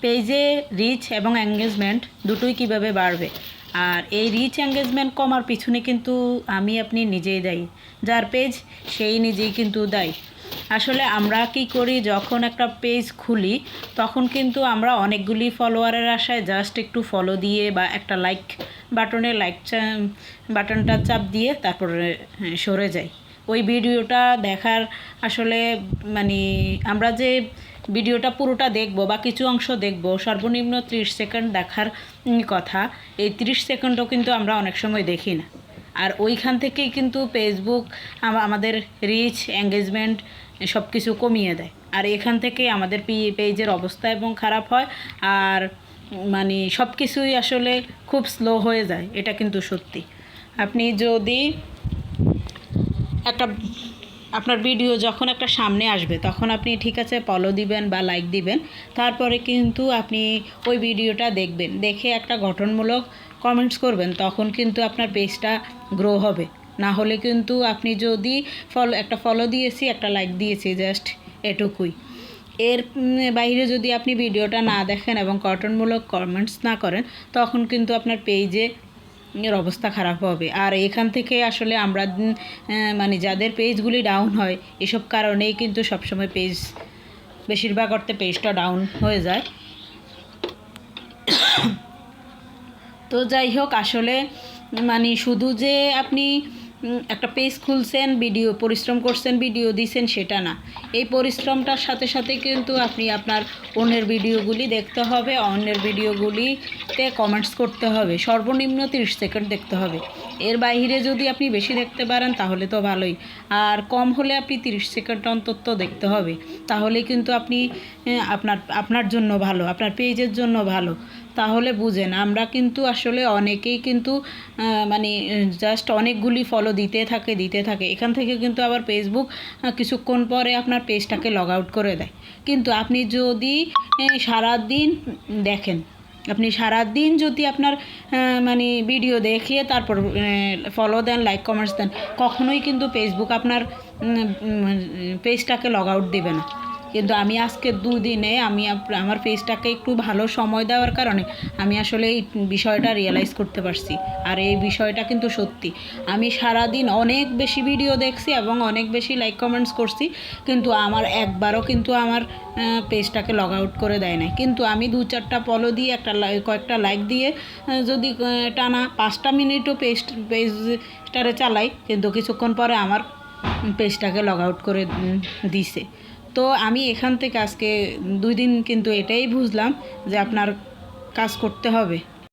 পেজে রিচ এবং এঙ্গেজমেন্ট দুটোই কীভাবে বাড়বে। আর এই রিচ এঙ্গেজমেন্ট কমার পিছনে কিন্তু আমি আপনি নিজেই দায়ী। যার পেজ সেই নিজেই কিন্তু দায়ী। আসলে আমরা কি করি যখন একটা পেজ খুলি তখন কিন্তু আমরা অনেকগুলি ফলোয়ারের আশায় জাস্ট একটু ফলো দিয়ে বা একটা লাইক বাটনে লাইক বাটনটা চাপ দিয়ে তারপরে হ্যাঁ, সরে যাই। ওই ভিডিওটা দেখার আসলে মানে আমরা যে ভিডিওটা পুরোটা দেখব বা কিছু অংশ দেখব, সর্বনিম্ন ত্রিশ সেকেন্ড দেখার কথা, এই ত্রিশ সেকেন্ডও কিন্তু আমরা অনেক সময় দেখি না। আর ওইখান থেকেই কিন্তু ফেসবুক আমাদের রিচ এঙ্গেজমেন্ট সব কিছু কমিয়ে দেয়। আর এখান থেকে আমাদের পেজের অবস্থা এবং খারাপ হয়, আর মানে সব কিছুই আসলে খুব স্লো হয়ে যায়, এটা কিন্তু সত্যি। আপনি যদি একটা আপনার ভিডিও যখন একটা সামনে আসবে, তখন আপনি ঠিক আছে ফলো দিবেন বা লাইক দিবেন। তারপরে কিন্তু আপনি ওই ভিডিওটা দেখবেন। দেখে একটা গঠনমূলক কমেন্টস করবেন, তখন কিন্তু আপনার পেজটা গ্রো হবে। না হলে কিন্তু আপনি যদি ফলো একটা ফলো দিয়েছি, একটা লাইক দিয়েছি জাস্ট এটুকুই। এর বাইরে যদি আপনি ভিডিওটা না দেখেন এবং গঠনমূলক কমেন্টস না করেন, তখন কিন্তু আপনার পেজে এর অবস্থা খারাপ হবে। আর এখান থেকে আসলে আমরা মানে যাদের পেজগুলি ডাউন হয়, এসব কারণেই কিন্তু সবসময় পেজ বেশিরভাগ অর্থে পেজটা ডাউন হয়ে যায়। তো যাই হোক, আসলে মানে শুধু যে আপনি একটা পেজ খুলছেন, ভিডিও, পরিশ্রম করছেন, ভিডিও দিছেন, সেটা না। এই পরিশ্রমটার সাথে সাথে কিন্তু আপনি আপনার অন্যের ভিডিওগুলি দেখতে হবে, অন্যের ভিডিওগুলিতে কমেন্টস করতে হবে, সর্বনিম্ন তিরিশ সেকেন্ড দেখতে হবে। এর বাইরে যদি আপনি বেশি দেখতে পারেন, তাহলে তো ভালোই। আর কম হলে আপনি তিরিশ সেকেন্ড অন্তত দেখতে হবে। তাহলে কিন্তু আপনি আপনার আপনার জন্য ভালো, আপনার পেজের জন্য ভালো। তাহলে বুঝেন আমরা কিন্তু আসলে অনেকেই কিন্তু মানে জাস্ট অনেকগুলি ফলো দিতে থাকে দিতে থাকে। এখান থেকে কিন্তু আবার ফেসবুক কিছুক্ষণ পরে আপনার পেজটাকে লগ আউট করে দেয়। কিন্তু আপনি যদি সারাদিন দেখেন, আপনি সারাদিন যদি আপনার মানে ভিডিও দেখিয়ে তারপর ফলো দেন লাইক কমেন্টস দেন, কখনোই কিন্তু ফেসবুক আপনার পেজটাকে লগ আউট দেবে না। কিন্তু আমি আজকে দুদিনে আমি আমার পেজটাকে একটু ভালো সময় দেওয়ার কারণে আমি আসলে এই বিষয়টা রিয়েলাইজ করতে পারছি। আর এই বিষয়টা কিন্তু সত্যি। আমি সারাদিন অনেক বেশি ভিডিও দেখছি এবং অনেক বেশি লাইক কমেন্টস করছি, কিন্তু আমার একবারও কিন্তু আমার পেজটাকে লগ আউট করে দেয় নাই। কিন্তু আমি দু চারটা ফলো দিয়ে একটা কয়েকটা লাইক দিয়ে যদি টানা পাঁচটা মিনিটও পেজ পেজটারে চালাই, কিন্তু কিছুক্ষণ পরে আমার পেজটাকে লগ আউট করে দিছে। তো আমি এখান থেকে আজকে দুই দিন কিন্তু এটাই বুঝলাম যে আপনার কাজ করতে হবে।